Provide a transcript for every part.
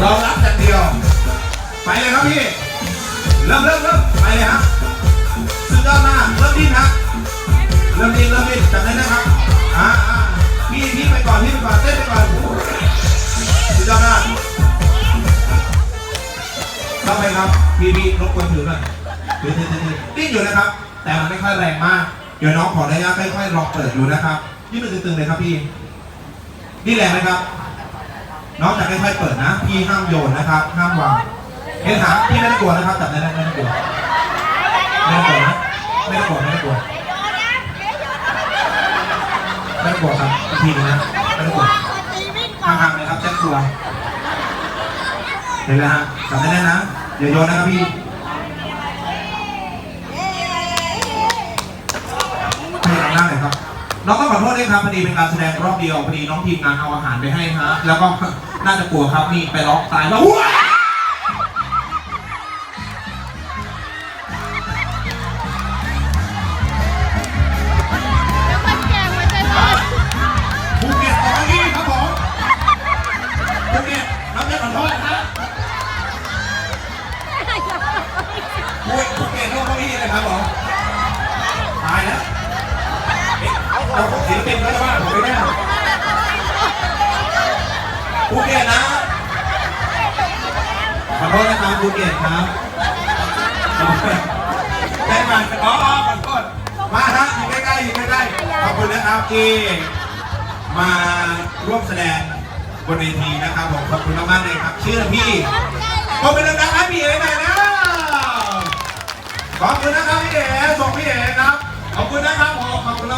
เรารับอย่างเดียว ไปเลยครับพี่ เริ่มเริ่มเริ่มไปเลยครับสุดยอดมากเริ่มดิ้นฮะเริ่มดิ้นเริ่มดิ้นจับได้นะครับอ่าพี่พี่ไปก่อนพี่ไปก่อนเต้นไปก่อนสุดยอดมากเข้าไปครับพี่พี่รบกวนถือหน่อยถือถือถือดิ้นอยู่นะครับ แต่มันไม่ค่อยแรงมากเดี๋ยวน้องขออนุญาตค่อยๆลองเปิดอยู่นะครับยืดมือตึงๆเลยครับพี่นี่แรงไหมครับ น้องจะค่อยๆเปิดนะ พี่ห้ามโยนนะครับ ห้ามวางเอ็นถามพี่ไม่ต้องกลัวนะครับจับได้ๆไม่ต้องกลัวไม่ต้องกลัวนะไม่ต้องกลัวไม่ต้องกลัวไม่ต้องกลัวครับอีกทีนึงนะไม่ต้องกลัวห่างๆเลยครับจะกลัวเห็นแล้วฮะจับได้แน่นะอย่าโยนนะครับพี่ยายามหน้าหน่อยครับ น้องต้องขอโทษด้วยครับพอดีเป็นการแสดงรอบเดียวพอดีน้องทีมงานเอาอาหารไปให้ฮะ แล้วก็น่าจะกลัวครับนี่ไปล็อกตายแล้วว้าภูเก็ตขอที่ครับผมภูเก็ตน้องเจ้าขอโทษ เอ๊ะเอาศิลปินก็จะว่าผมไม่ได้ภูเก็ตนะขอโทษนะครับภูเก็ตครับได้มาอ๋อขอโทษมาฮะอยู่ใกล้ๆอยู่ใกล้ๆขอบคุณนะครับที่มาร่วมแสดงบนเวทีนะครับผมขอบคุณมากๆเลยครับชื่อพี่ขอบคุณดังๆครับพี่เอ๋หน่อยนะขอบคุณนะครับพี่เอ๋ส่งพี่เอ๋ครับขอบคุณนะครับผ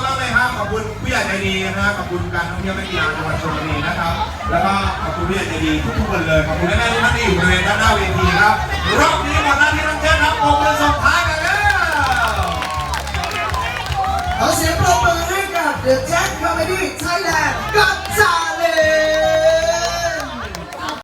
มากๆเลยครับขอบคุณผู้ใหญ่ใจดีนะครับขอบคุณการท่องเที่ยวแม่กีฬาจังหวัดชลบุรีนะครับ แล้วก็ขอบคุณผู้ใหญ่ใจดีทุกๆคนเลยขอบคุณแม่ๆทุกท่านที่อยู่บริเวณด้านหน้าเวทีครับรอบนี้หมดหน้าที่ต้องเชิญครับผมเป็นส่งท้ายกันแล้วขอเสียงปรบมือให้กับเดอะแจ็ค